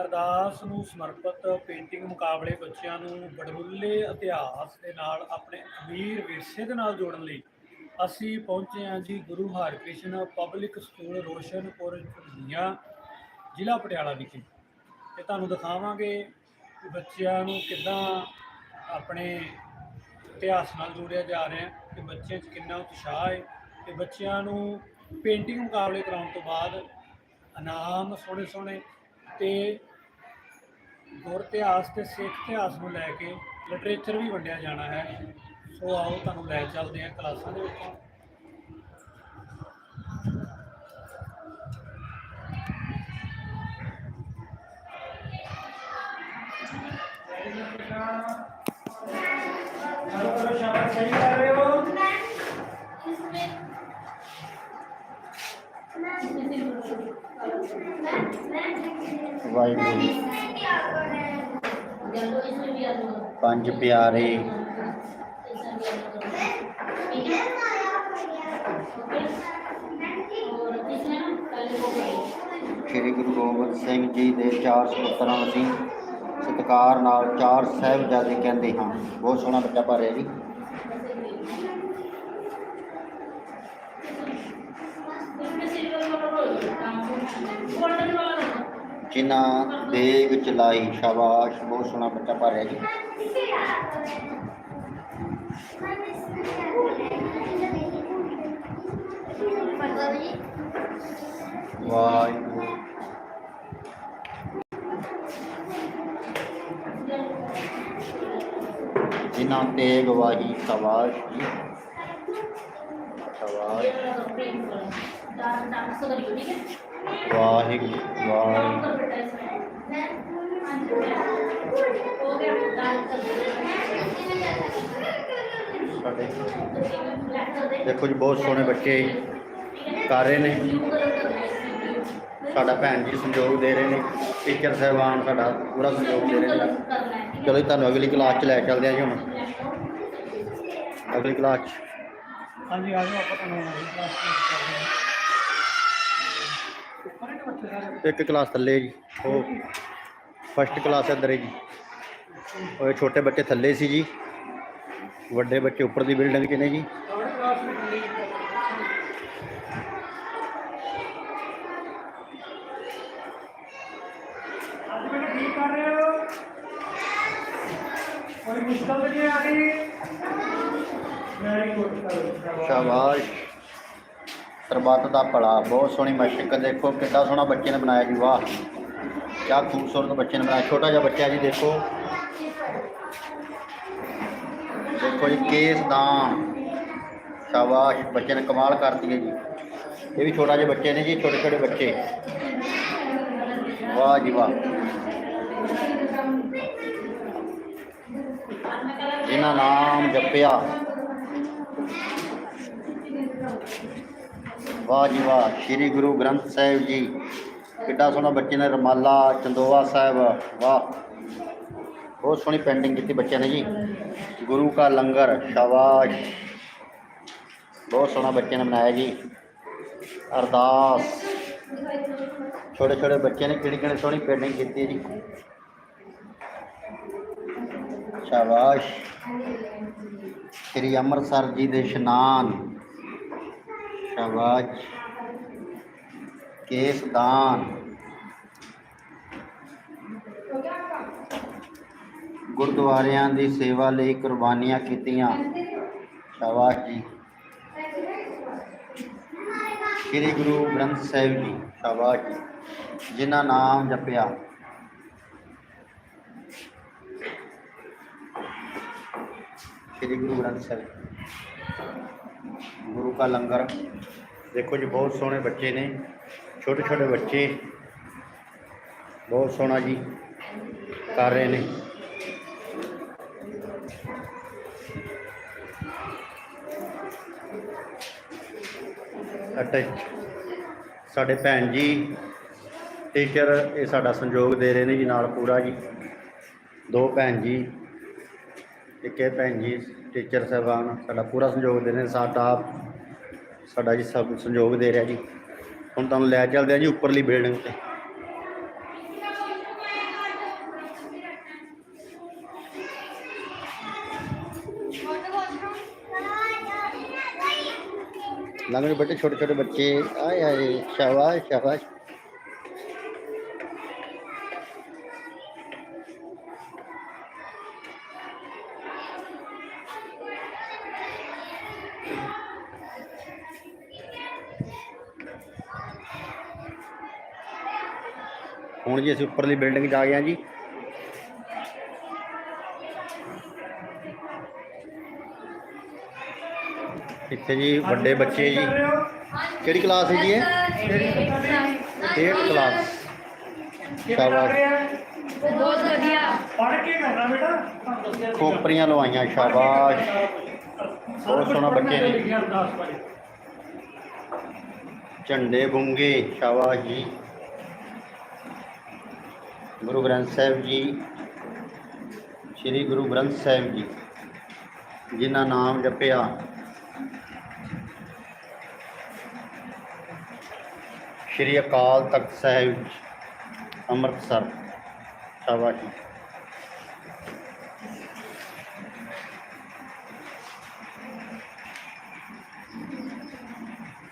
ਅਰਦਾਸ ਨੂੰ ਸਮਰਪਿਤ ਪੇਂਟਿੰਗ ਮੁਕਾਬਲੇ ਬੱਚਿਆਂ ਨੂੰ ਬੜਮੁੱਲੇ ਇਤਿਹਾਸ ਦੇ ਨਾਲ ਆਪਣੇ ਅਮੀਰ ਵਿਰਸੇ ਦੇ ਨਾਲ ਜੋੜਨ ਲਈ ਅਸੀਂ ਪਹੁੰਚੇ ਹਾਂ ਜੀ ਗੁਰੂ ਹਰਿਕ੍ਰਿਸ਼ਨ ਪਬਲਿਕ ਸਕੂਲ ਰੋਸ਼ਨਪੁਰ ਝੁੰਗੀਆਂ ਜ਼ਿਲ੍ਹਾ ਪਟਿਆਲਾ ਵਿਖੇ। ਤੇ ਤੁਹਾਨੂੰ ਦਿਖਾਵਾਂਗੇ ਕਿ ਬੱਚਿਆਂ ਨੂੰ ਕਿੱਦਾਂ ਆਪਣੇ ਇਤਿਹਾਸ ਨਾਲ ਜੋੜਿਆ ਜਾ ਰਿਹਾ ਹੈ ਕਿ ਬੱਚਿਆਂ 'ਚ ਕਿੰਨਾ ਉਤਸ਼ਾਹ ਹੈ ਤੇ ਬੱਚਿਆਂ ਨੂੰ ਪੇਂਟਿੰਗ ਮੁਕਾਬਲੇ ਕਰਾਉਣ ਤੋਂ ਬਾਅਦ ਇਨਾਮ ਸੋਹਣੇ ਸੋਹਣੇ ਤੇ ਗੁਰ ਇਤਿਹਾਸ ਤੇ ਸਿੱਖ ਇਤਿਹਾਸ ਨੂੰ ਲੈ ਕੇ ਲਿਟਰੇਚਰ ਵੀ ਵੰਡਿਆ ਜਾਣਾ ਹੈ ਸੋ ਆਓ ਤੁਹਾਨੂੰ ਲੈ ਚੱਲਦੇ ਹਾਂ ਕਲਾਸਾਂ ਦੇ ਵਿੱਚ ਸ਼ਾਬਾਸ਼ ਸਹੀ ਕਰ ਰਹੇ ਹੋ ਵਾਹਿਗੁਰੂ। ਪੰਜ ਪਿਆਰੇ। ਸ੍ਰੀ ਗੁਰੂ ਗੋਬਿੰਦ ਸਿੰਘ ਜੀ ਦੇ ਚਾਰ ਸਪੁੱਤਰਾਂ ਅਸੀਂ ਸਤਿਕਾਰ ਨਾਲ ਚਾਰ ਸਾਹਿਬਜ਼ਾਦੇ ਕਹਿੰਦੇ ਹਾਂ। ਬਹੁਤ ਸੋਹਣਾ ਬੱਚਾ ਭਰਿਆ ਜੀ। ਜਿਨ੍ਹਾਂ ਦੇ ਵਿੱਚ ਲਾਈ ਸ਼ਾਬਾਸ਼ ਬਹੁਤ ਸੋਹਣਾ ਬੱਚਾ ਭਰਿਆ ਜੀ ਵਾਹਿਗੁਰੂ ਜਿਨ੍ਹਾਂ ਤੇ ਗਵਾਹੀ ਸ਼ਾਬਾਸ਼ ਜੀ ਸ਼ਾਬਾਸ਼ ਵਾਹਿਗੁਰੂ ਵਾਹਿਗੁਰੂ ਸਾਡੇ। ਦੇਖੋ ਜੀ ਬਹੁਤ ਸੋਹਣੇ ਬੱਚੇ ਕਰ ਰਹੇ ਨੇ। ਸਾਡਾ ਭੈਣ ਜੀ ਸੰਯੋਗ ਦੇ ਰਹੇ ਨੇ। ਟੀਚਰ ਸਾਹਿਬਾਨ ਸਾਡਾ ਪੂਰਾ ਸੰਯੋਗ ਦੇ ਰਹੇ ਨੇ। ਚਲੋ ਜੀ ਤੁਹਾਨੂੰ ਅਗਲੀ ਕਲਾਸ 'ਚ ਲੈ ਚੱਲਦੇ ਹਾਂ ਜੀ ਹੁਣ। ਅਗਲੀ ਕਲਾਸ 'ਚ। ਹਾਂਜੀ ਆ ਜਾਓ ਆਪਾਂ ਤੁਹਾਨੂੰ ਅਗਲੀ ਕਲਾਸ ਵਿੱਚ ਕਰਦੇ ਇੱਕ ਕਲਾਸ ਥੱਲੇ ਜੀ। ਉਹ ਫਸਟ ਕਲਾਸ ਅੰਦਰ ਹੈ ਜੀ। ਉਹ ਛੋਟੇ ਬੱਚੇ ਥੱਲੇ ਸੀ ਜੀ। ਵੱਡੇ ਬੱਚੇ ਉੱਪਰ ਦੀ ਬਿਲਡਿੰਗ 'ਚ ਨੇ ਜੀ ਥਰਡ ਕਲਾਸ ਵਿੱਚ ਹੁੰਦੀ ਅੱਜ ਬੇਟਾ ਠੀਕ ਕਰ ਰਹੇ ਹੋ ਕੋਈ ਮੁਸ਼ਕਲ ਤਾਂ ਨਹੀਂ ਆ ਰਹੀ ਵੈਰੀ ਗੁੱਡ ਸ਼ਾਬਾਸ਼ ਸਰਬੱਤ ਦਾ ਭਲਾ ਬਹੁਤ ਸੋਹਣੀ ਮਸ਼ਕ ਦੇਖੋ ਕਿੰਨਾ ਸੋਹਣਾ ਬੱਚੇ ਨੇ ਬਣਾਇਆ ਜੀ ਵਾਹ ਕਿਆ ਖੂਬਸੂਰਤ ਬੱਚੇ ਨੇ ਬਣਾਇਆ ਛੋਟਾ ਜਿਹਾ ਬੱਚਾ ਜੀ ਦੇਖੋ ਦੇਖੋ ਜੀ ਕੇਸਦਾਨ ਸ਼ਾਬਾਸ਼ ਬੱਚੇ ਨੇ ਕਮਾਲ ਕਰਤੀ ਹੈ ਜੀ ਇਹ ਵੀ ਛੋਟਾ ਜਿਹੇ ਬੱਚੇ ਨੇ ਜੀ ਛੋਟੇ ਛੋਟੇ ਬੱਚੇ ਵਾਹ ਜੀ ਵਾਹ ਇਹਨਾਂ ਨਾਮ ਜਪਿਆ ਵਾਹ ਜੀ ਵਾਹ ਸ੍ਰੀ ਗੁਰੂ ਗ੍ਰੰਥ ਸਾਹਿਬ ਜੀ ਕਿੱਡਾ ਸੋਹਣਾ ਬੱਚੇ ਨੇ ਰਮਾਲਾ ਚੰਦੋਵਾ ਸਾਹਿਬ ਵਾਹ बहुत सोहनी पेंटिंग की बच्चे ने जी। गुरु का लंगर, शाबाश। बहुत सोहना बच्चे ने बनाया जी। अरदास। छोटे छोटे बच्चे ने कि किड़ी सोहनी पेंटिंग की जी। शाबाश। श्री अमृतसर जी के स्नान। शाबाश। केस दान। ਗੁਰਦੁਆਰਿਆਂ ਦੀ ਸੇਵਾ ਲਈ ਕੁਰਬਾਨੀਆਂ ਕੀਤੀਆਂ। ਸ਼ਾਬਾਸ਼ ਜੀ। ਸ੍ਰੀ ਗੁਰੂ ਗ੍ਰੰਥ ਸਾਹਿਬ ਜੀ, ਸ਼ਾਬਾਸ਼ ਜੀ। ਜਿਨ੍ਹਾਂ ਨਾਮ ਜਪਿਆ। ਸ੍ਰੀ ਗੁਰੂ ਗ੍ਰੰਥ ਸਾਹਿਬ ਗੁਰੂ ਕਾ ਲੰਗਰ। ਦੇਖੋ ਜੀ, ਬਹੁਤ ਸੋਹਣੇ ਬੱਚੇ ਨੇ। ਛੋਟੇ ਛੋਟੇ ਬੱਚੇ। ਬਹੁਤ ਸੋਹਣਾ ਜੀ। ਕਰ ਰਹੇ ਨੇ। ਅਤੇ ਸਾਡੇ ਭੈਣ ਜੀ ਟੀਚਰ ਇਹ ਸਾਡਾ ਸੰਯੋਗ ਦੇ ਰਹੇ ਨੇ ਜੀ ਨਾਲ ਪੂਰਾ ਜੀ। ਦੋ ਭੈਣ ਜੀ, ਇੱਕ ਇਹ ਭੈਣ ਜੀ ਟੀਚਰ ਸਾਹਿਬਾਨ, ਸਾਡਾ ਪੂਰਾ ਸੰਯੋਗ ਦੇ ਰਹੇ ਨੇ, ਸਾਡਾ ਸਾਡਾ ਜੀ ਸਭ ਸੰਯੋਗ ਦੇ ਰਿਹਾ ਜੀ। ਹੁਣ ਤੁਹਾਨੂੰ ਲੈ ਚੱਲਦੇ ਆ ਜੀ ਉੱਪਰਲੀ ਬਿਲਡਿੰਗ ਤੇ ਲੰਘ ਬੇਟੇ ਛੋਟੇ ਛੋਟੇ ਬੱਚੇ ਆਏ ਆਏ ਸ਼ਾਬਾਸ਼ ਸ਼ਾਬਾਸ਼ ਹੁਣ ਜੀ ਅਸੀਂ ਉੱਪਰਲੀ ਬਿਲਡਿੰਗ 'ਚ ਆ ਗਏ ਹਾਂ ਜੀ ਇੱਥੇ ਜੀ ਵੱਡੇ ਬੱਚੇ ਜੀ। ਕਿਹੜੀ ਕਲਾਸ ਹੈ ਜੀ ਇਹ? 8th class. ਸ਼ਾਬਾਸ਼। ਬਹੁਤ ਵਧੀਆ। ਪੜ੍ਹ ਕੇ ਕਰਨਾ ਬੇਟਾ। ਖੋਪਰੀਆਂ ਲਵਾਈਆਂ ਸ਼ਾਬਾਸ਼। ਬਹੁਤ ਸੋਹਣਾ ਬੱਚੇ ਨੇ। ਝੰਡੇ ਬੁੰਗੇ ਸ਼ਾਬਾਸ਼ ਜੀ। ਗੁਰੂ ਗ੍ਰੰਥ ਸਾਹਿਬ ਜੀ ਸ੍ਰੀ ਗੁਰੂ ਗ੍ਰੰਥ ਸਾਹਿਬ ਜੀ ਜਿਨ੍ਹਾਂ ਨਾਮ ਜਪਿਆ। ਸ੍ਰੀ ਅਕਾਲ ਤਖਤ ਸਾਹਿਬ ਅੰਮ੍ਰਿਤਸਰ, ਸ਼ਾਬਾਸ਼। ਜੀ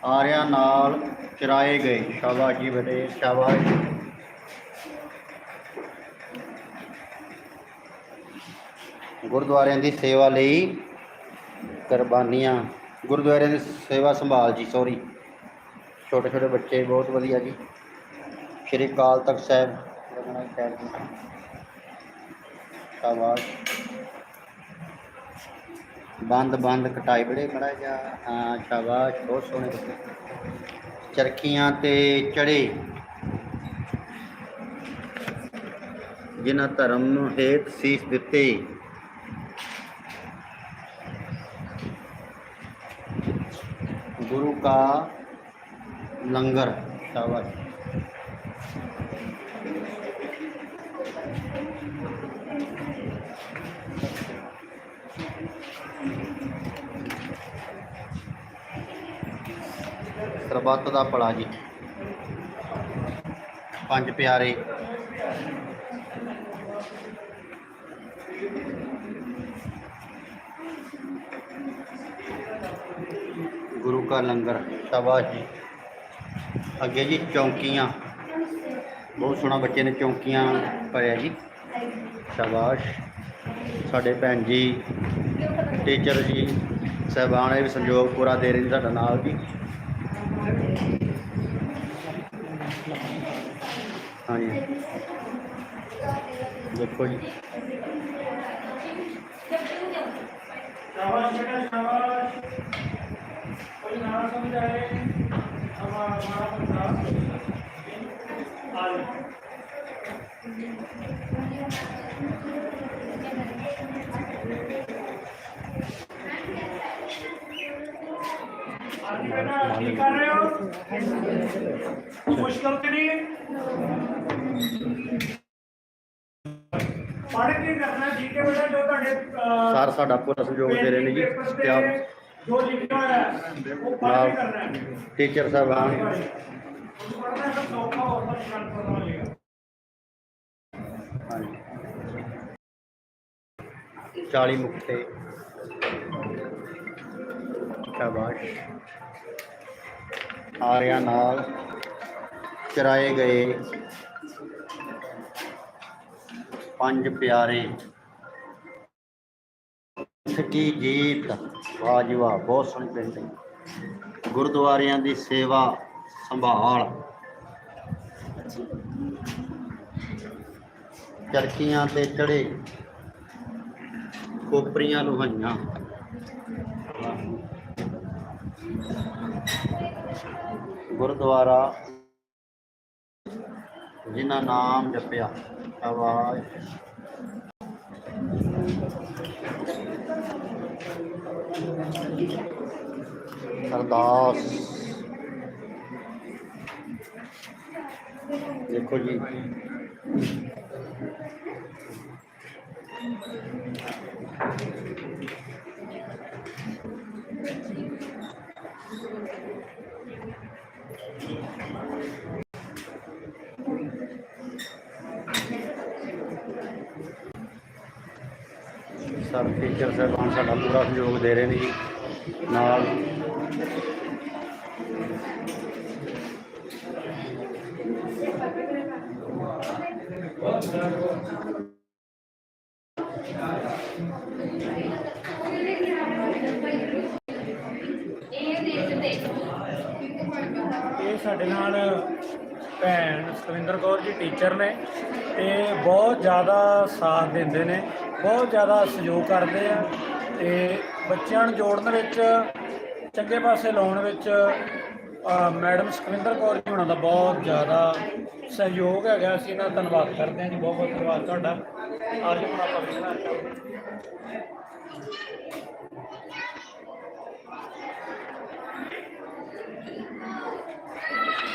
ਆਰਿਆਂ ਨਾਲ ਚਰਾਏ ਗਏ, ਸ਼ਾਬਾਸ਼ ਜੀ ਬੇਟੇ, ਸ਼ਾਬਾਸ਼। ਗੁਰਦੁਆਰਿਆਂ ਦੀ ਸੇਵਾ ਲਈ ਕੁਰਬਾਨੀਆਂ, ਗੁਰਦੁਆਰਿਆਂ ਦੀ ਸੇਵਾ ਸੰਭਾਲ ਜੀ ਸੌਰੀ ਛੋਟੇ ਛੋਟੇ ਬੱਚੇ ਬਹੁਤ ਵਧੀਆ ਜੀ ਸ਼੍ਰੀ ਅਕਾਲ ਤਖਤ ਸਾਹਿਬ ਰਗਣਾ ਸਾਹਿਬ ਜੀ ਸ਼ਾਬਾਸ਼ ਬੰਦ ਬੰਦ ਕਟਾਈ ਬੜੇ ਮੜਾ ਜਾ ਹਾਂ ਸ਼ਾਬਾਸ਼ ਬਹੁਤ ਸੋਹਣੇ ਬੱਚੇ ਚਰਖੀਆਂ ਤੇ ਚੜੇ ਜਿਨ੍ਹਾਂ ਧਰਮ ਨੂੰ ਹੇਤ ਸੀਸ ਦਿੱਤੇ ਗੁਰੂ ਕਾ ਲੰਗਰ ਸ਼ਾਬਾਸ਼ ਸਰਬੱਤ ਦਾ ਭਲਾ ਜੀ ਪੰਜ ਪਿਆਰੇ ਗੁਰੂ ਕਾ ਲੰਗਰ ਸ਼ਾਬਾਸ਼ ਜੀ ਅੱਗੇ ਜੀ, ਚੌਂਕੀਆਂ। ਬਹੁਤ ਸੋਹਣਾ ਬੱਚੇ ਨੇ ਚੌਂਕੀਆਂ ਭਰਿਆ ਜੀ। ਸ਼ਾਬਾਸ਼। ਸਾਡੇ ਭੈਣ ਜੀ, ਟੀਚਰ ਜੀ, ਸਹਿਬਾਨ ਵੀ ਸੰਯੋਗ ਪੂਰਾ ਦੇ ਰਹੇ ਨੇ ਸਾਡਾ ਨਾਲ ਜੀ। ਹਾਂਜੀ। ਦੇਖੋ ਜੀ। ਸ਼ਾਬਾਸ਼ ਹਮਾਰਾ ਹਮਾਰਾ ਪੰਜਾਬ ਆ ਜਾਓ। ਅੱਜ ਬੇਟਾ ਕੀ ਕਰ ਰਹੇ ਹੋ ਮੁਸ਼ਕਲ ਤੇ ਨਹੀਂ ਪੜ੍ਹ ਕੇ ਕਰਨਾ ਠੀਕ ਹੈ ਬੇਟਾ ਜੋ ਤੁਹਾਡੇ ਅਹ, ਸਰ ਸਾਡਾ ਪੂਰਾ ਸਹਿਯੋਗ ਦੇ ਰਹੇ ਨੇ ਜੀ ਪੇਪਰ ਤੇ ਤੇ ਆਪ ਜੋ ਲਿਖਿਆ ਹੋਇਆ ਹੈ, ਉਹ ਪੜ੍ਹ ਕੇ ਕਰਨਾ ਹੈ ਟੀਚਰ ਸਾਹਿਬਾਨ 40 ਮੁਕਤੇ ਸ਼ਾਬਾਸ਼ ਆਰਿਆਂ ਨਾਲ ਚਰਾਏ ਗਏ ਪੰਜ ਪਿਆਰੇ ਸਕੀ ਜੀਤ ਵਾਹ ਬਹੁਤ ਸੋਹਣੀ ਪੇਂਟਿੰਗ ਗੁਰਦੁਆਰਿਆਂ ਦੀ ਸੇਵਾ ਸੰਭਾਲ। ਚਰਕੀਆਂ ਤੇ ਚੜੇ ਕੋਪਰੀਆਂ ਲੁਹਾਈਆਂ। ਗੁਰਦੁਆਰਾ ਜਿਨ੍ਹਾਂ ਨਾਮ ਜਪਿਆ ਆਵਾਜ਼। ਅਰਦਾਸ ਦੇਖੋ ਜੀ ਸਰ ਟੀਚਰ ਸਾਹਿਬਾਨ ਸਾਡਾ ਪੂਰਾ ਸਹਿਯੋਗ ਦੇ ਰਹੇ ਨੇ ਜੀ ਨਾਲ ਇਹ ਸਾਡੇ ਨਾਲ ਭੈਣ ਸਤਵਿੰਦਰ ਕੌਰ ਜੀ ਟੀਚਰ ਨੇ ਤੇ ਬਹੁਤ ਜ਼ਿਆਦਾ ਸਾਥ ਦਿੰਦੇ ਨੇ, ਬਹੁਤ ਜ਼ਿਆਦਾ ਸਹਿਯੋਗ ਕਰਦੇ ਆ ਤੇ ਬੱਚਿਆਂ ਨੂੰ ਜੋੜਨ ਵਿੱਚ, ਚੰਗੇ ਪਾਸੇ ਲਾਉਣ ਵਿੱਚ ਮੈਡਮ ਸਤਵਿੰਦਰ ਕੌਰ ਜੀ ਹੋਣਾ ਦਾ ਬਹੁਤ ਜ਼ਿਆਦਾ ਸਹਿਯੋਗ ਹੈਗਾ ਅਸੀਂ ਇਹਨਾਂ ਦਾ ਧੰਨਵਾਦ ਕਰਦੇ ਹਾਂ ਜੀ ਬਹੁਤ ਬਹੁਤ ਧੰਨਵਾਦ ਤੁਹਾਡਾ ਅੱਜ ਹੁਣ ਆਪਾਂ ਵੇਖਣਾ ਚਾਹੁੰਦੇ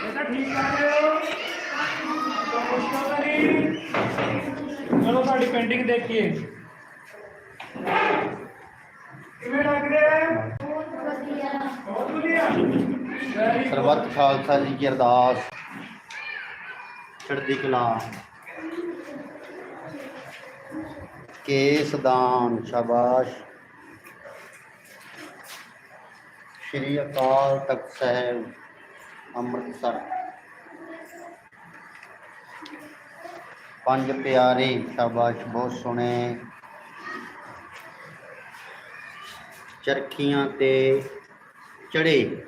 ਬੇਟਾ ਠੀਕ ਕਰ ਰਹੇ ਹੋ ਤਾਂ ਮੁਸ਼ਕਲ ਤਾਂ ਨਹੀਂ ਚਲੋ ਸਾਡੀ ਪੇਂਟਿੰਗ ਦੇਖੀਏ ਕਿਵੇਂ ਲੱਗ ਰਿਹਾ ਹੈ ਸਰਬੱਤ ਖਾਲਸਾ ਜੀ ਕੀ ਅਰਦਾਸ। ਚੜ੍ਹਦੀ ਕਲਾ। ਕੇਸ ਦਾਨ ਸ਼ਾਬਾਸ਼। ਸ਼੍ਰੀ ਅਕਾਲ ਤਖਤ ਸਾਹਿਬ, ਅੰਮ੍ਰਿਤਸਰ। ਪੰਜ ਪਿਆਰੇ ਸ਼ਾਬਾਸ਼, ਬਹੁਤ ਸੋਹਣੇ। ਚਰਖੀਆਂ ਤੇ ਚੜੇ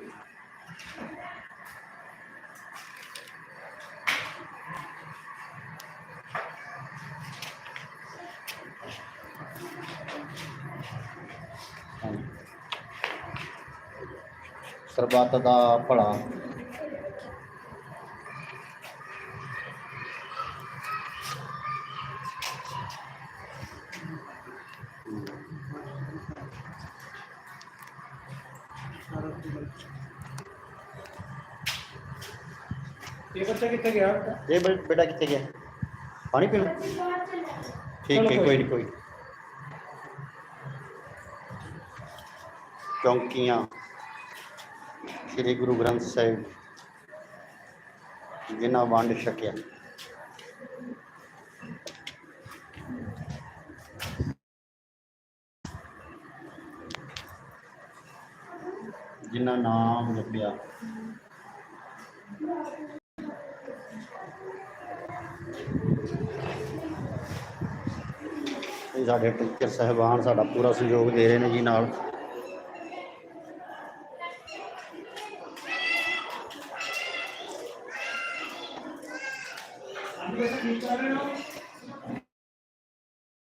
सर्वात का फला ये बच्चा गया? बेटा कितने गया? पानी पीना? ठीक है कोई नहीं कोई चौंकियाँ। ਸ੍ਰੀ ਗੁਰੂ ਗ੍ਰੰਥ ਸਾਹਿਬ ਜਿਨ੍ਹਾਂ ਵੰਡ ਛਕਿਆ। ਜਿਨ੍ਹਾਂ ਨਾਮ ਜਪਿਆ ਸਾਡੇ ਟੀਚਰ ਸਹਿਬਾਨ ਸਾਡਾ ਪੂਰਾ ਸਹਿਯੋਗ ਦੇ ਰਹੇ ਨੇ ਜੀ ਨਾਲ।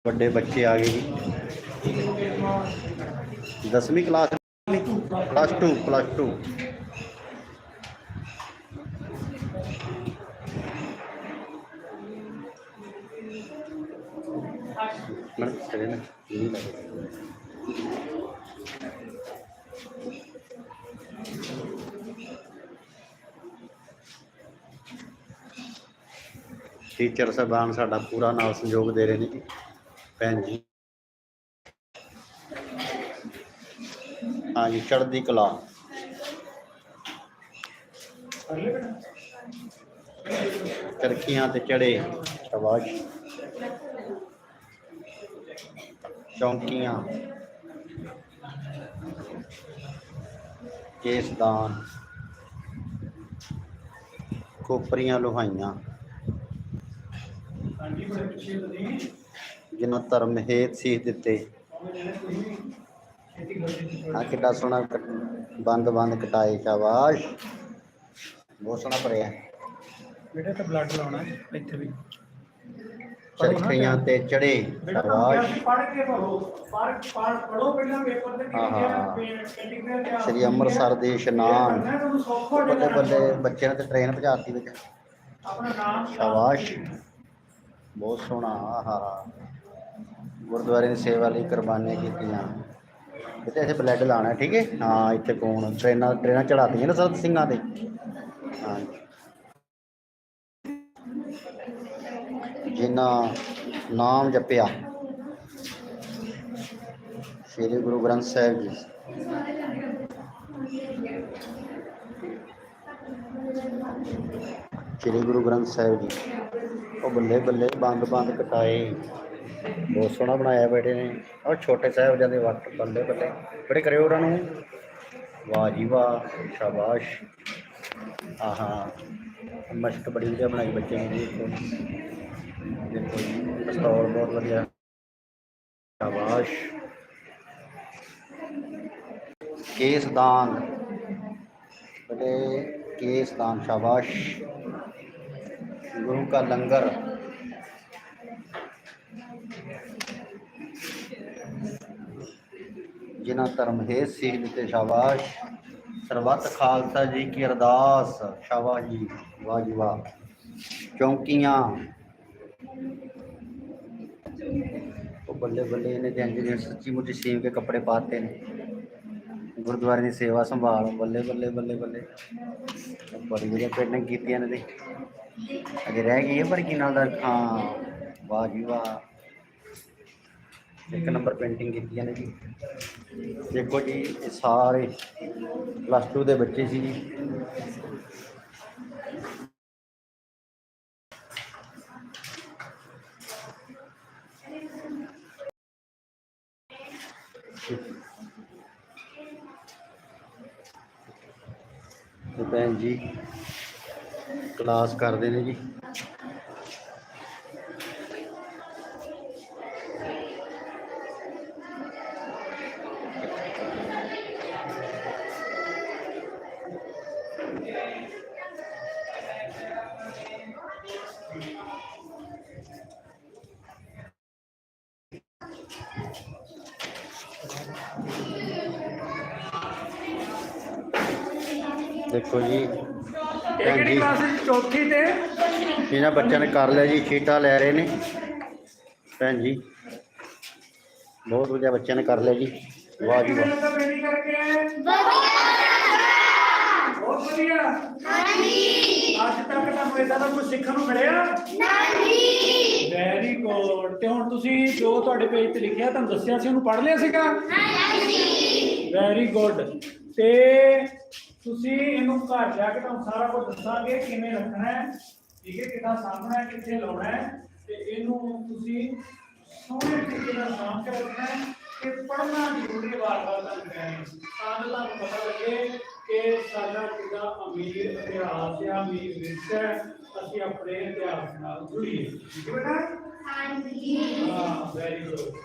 बड़े बच्चे आ गए दसवीं class plus two plus two teacher ਸਾਹਿਬਾਨ ਸਾਡਾ ਪੂਰਾ ਨਾਲ ਸਹਿਯੋਗ ਦੇ ਰਹੇ ਨੇ ਜੀ ਭੈਣ ਜੀ ਹਾਂਜੀ ਚੜ੍ਹਦੀ ਕਲਾ ਕਰ ਲੈ ਬੇਟਾ ਚਰਖੀਆਂ ਤੇ ਚੜੇ ਸ਼ਾਬਾਸ਼ ਚੌਂਕੀਆਂ ਕੇਸਦਾਨ ਕੋਪਰੀਆਂ ਲੋਹਾਈਆਂ ਹਾਂਜੀ ਬੜੇ ਪਿੱਛੇ ਤੁਸੀਂ ਜਿਨ੍ਹਾਂ ਧਰਮ ਹੇਤ ਸੀਸ ਦਿੱਤੇ। ਆ ਕਿੱਡਾ ਸੋਹਣਾ ਬੰਦ ਬੰਦ ਕਟਾਏ ਸ਼ਾਬਾਸ਼। ਬਹੁਤ ਸੋਹਣਾ ਭਰਿਆ। ਬੇਟਾ ਤਾਂ ਬਲੱਡ ਲਾਉਣਾ ਇੱਥੇ ਵੀ। ਚਰਖੀਆਂ ਤੇ ਚੜੇ ਸ਼ਾਬਾਸ਼। ਪੜ੍ਹ ਕੇ ਪੜੋ ਪੜ੍ਹ ਪੜ੍ਹ ਪੜੋ ਪਹਿਲਾਂ ਪੇਪਰ ਤੇ ਹਾਂ, ਹਾਂ। ਪੇਂਟਿੰਗ ਦੇ ਇਤਿਹਾਸ ਸ੍ਰੀ ਅੰਮ੍ਰਿਤਸਰ ਦੇ ਇਸ਼ਨਾਨ। ਬੱਲੇ ਬੱਲੇ ਬੱਚੇ ਨੇ ਤੇ ਟ੍ਰੇਨ ਭਜਾਤੀ ਵਿੱਚ। ਆਪਣਾ ਨਾਮ ਸ਼ਾਬਾਸ਼। ਬਹੁਤ ਸੋਹਣਾ, ਆਹਾਰਾ ਗੁਰਦੁਆਰੇ ਦੀ ਸੇਵਾ ਲਈ ਕੁਰਬਾਨੀਆਂ ਕੀਤੀਆਂ। ਇੱਥੇ ਇੱਥੇ ਬਲੱਡ ਲਾਣਾ ਠੀਕ ਹੈ ਹਾਂ, ਇੱਥੇ ਕੋਣ? ਟ੍ਰੇਨਾਂ ਟ੍ਰੇਨਾਂ ਚੜਾਤੀਆਂ ਨਾ ਸਰਦ ਸਿੰਘਾਂ ਦੇ ਹਾਂ। ਜਿਨ੍ਹਾਂ ਨਾਮ ਜਪਿਆ, ਸ੍ਰੀ ਗੁਰੂ ਗ੍ਰੰਥ ਸਾਹਿਬ ਜੀ। ਸ੍ਰੀ ਗੁਰੂ ਗ੍ਰੰਥ ਸਾਹਿਬ ਜੀ। ਉਹ ਬੱਲੇ ਬੱਲੇ ਬੰਦ ਬੰਦ ਕਟਾਏ। ਬਹੁਤ ਸੋਹਣਾ ਬਣਾਇਆ ਬੇਟੇ ਨੇ। ਉਹ ਛੋਟੇ ਸਾਹਿਬਜ਼ਾਦੇ ਵਕਤ ਬੱਲੇ ਬੱਲੇ। ਬੜੇ ਕਰਿਓ ਉਹਨਾਂ ਨੂੰ। ਵਾਹ ਜੀ ਵਾਹ, ਸ਼ਾਬਾਸ਼। ਆਹਾ ਮਸ਼ਕ ਬੜੀ ਵਧੀਆ ਬਣਾਈ ਬੱਚੇ ਨੇ ਦੇਖੋ ਦੇਖੋ ਜੀ, ਪਿਸਤੌਲ ਬਹੁਤ ਵਧੀਆ। ਸ਼ਾਬਾਸ਼। ਕੇਸਦਾਨ ਬੜੇ ਕੇਸਦਾਨ ਸ਼ਾਬਾਸ਼। ਗੁਰੂ का लंगर ਜਿਨ੍ਹਾਂ ਧਰਮ ਹੈ ਸਿੱਖ ਤੇ ਸ਼ਾਬਾਸ਼ ਸਰਬੱਤ ਖਾਲਸਾ ਜੀ ਕੀ ਅਰਦਾਸ ਸ਼ਾਬਾਸ਼ ਜੀ ਵਾਹ ਜੀ ਵਾਹ ਚੌਂਕੀਆਂ ਉਹ ਬੱਲੇ ਬੱਲੇ ਇਹਨੇ ਤੇ ਇੰਜ ਜਿਵੇਂ ਸੱਚੀ ਮੁੱਚੀ ਸੀਮ ਕੇ ਕੱਪੜੇ ਪਾਤੇ ਨੇ ਗੁਰਦੁਆਰੇ ਦੀ ਸੇਵਾ ਸੰਭਾਲ ਬੱਲੇ ਬੱਲੇ ਬੱਲੇ ਬੱਲੇ ਬੜੀ ਵਧੀਆ ਪੇਂਟਿੰਗ ਕੀਤੀਆਂ ਨੇ ਤੇ ਅਜੇ ਰਹਿ ਗਈ ਹੈ ਪਰ ਕੀ ਨਾਲ ਦਾ ਹਾਂ ਵਾਹ ਜੀ ਵਾਹ ਇੱਕ ਨੰਬਰ ਪੇਂਟਿੰਗ ਕੀਤੀਆਂ ਨੇ ਜੀ ਦੇਖੋ ਜੀ ਇਹ ਸਾਰੇ ਪਲੱਸ 2 ਦੇ ਬੱਚੇ ਸੀ ਜੀ ਤੇ ਭੈਣ ਜੀ ਕਲਾਸ ਕਰਦੇ ਨੇ ਜੀ। ਬੱਚਿਆਂ ਨੇ ਕਰ ਲਿਆ ਜੀ, ਸ਼ੀਟਾਂ ਲੈ ਰਹੇ ਨੇ। ਭੈਣ ਜੀ, ਬਹੁਤ ਵਧੀਆ ਬੱਚਿਆਂ ਨੇ ਕਰ ਲਿਆ ਜੀ। ਵਾਹ ਜੀ ਵਾਹ। ਬਹੁਤ ਵਧੀਆ ਅੱਜ ਤੱਕ ਤੁਹਾਨੂੰ ਇਦਾਂ ਦਾ ਕੁਝ ਸਿੱਖਣ ਨੂੰ ਮਿਲਿਆ ਨਹੀਂ ਵੈਰੀ ਗੁੱਡ ਤੇ ਹੁਣ ਤੁਸੀਂ ਜੋ ਤੁਹਾਡੇ ਪੇਜ ਤੇ ਲਿਖਿਆ, ਤੁਹਾਨੂੰ ਦੱਸਿਆ ਸੀ, ਉਹਨੂੰ ਪੜ੍ਹ ਲਿਆ ਸੀਗਾ? ਵੈਰੀ ਗੁੱਡ ਤੇ ਤੁਸੀਂ ਇਹਨੂੰ ਘਰ ਜਾ ਕੇ ਤੁਹਾਨੂੰ ਸਾਰਾ ਕੁਝ ਦੱਸਾਂਗੇ, ਕਿਵੇਂ ਰੱਖਣਾ ਹੈ। ਠੀਕ ਹੈ ਕਿੱਦਾਂ ਸਾਂਭਣਾ ਹੈ ਕਿੱਥੇ ਲਾਉਣਾ ਹੈ ਤੇ ਇਹਨੂੰ ਤੁਸੀਂ ਸੋਹਣੇ ਤਰੀਕੇ ਨਾਲ ਸਾਂਭ ਕੇ ਰੱਖਣਾ ਹੈ ਕਿ ਪੜ੍ਹਨਾ ਜ਼ਰੂਰੀ ਹੈ ਵਾਰ-ਵਾਰ ਤੁਹਾਨੂੰ ਕਹਿਣਾ ਤਾਂ ਜੋ ਤੁਹਾਨੂੰ ਪਤਾ ਲੱਗੇ ਕਿ ਸਾਡਾ ਕਿੰਨਾ ਅਮੀਰ ਇਤਿਹਾਸ ਹੈ ਅਮੀਰ ਵਿਰਸਾ ਹੈ ਅਸੀਂ ਆਪਣੇ ਇਤਿਹਾਸ ਨਾਲ ਜੁੜੀਏ ਠੀਕ ਹੈ ਬੇਟਾ ਹਾਂਜੀ ਹਾਂ ਵੈਰੀ ਗੁੱਡ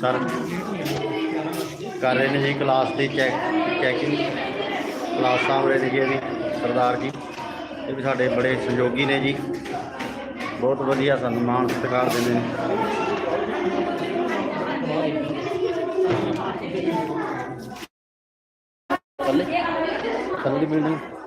Sir, ਕਰ ਰਹੇ ਨੇ ਜੀ ਕਲਾਸ ਦੀ ਚੈੱਕ ਚੈਕਿੰਗ ਕਲਾਸ ਸਾਂਭ ਰਹੇ ਨੇ ਵੀ, ਸਰਦਾਰ ਜੀ। ਇਹ ਵੀ ਸਾਡੇ ਬੜੇ ਸਹਿਯੋਗੀ ਨੇ ਜੀ। ਬਹੁਤ ਵਧੀਆ ਸਾਨੂੰ ਮਾਣ ਸਤਿਕਾਰ ਦਿੰਦੇ ਨੇ। ਥੱਲੇ। ਥੱਲੇ ਦੀ ਬਿਲਡਿੰਗ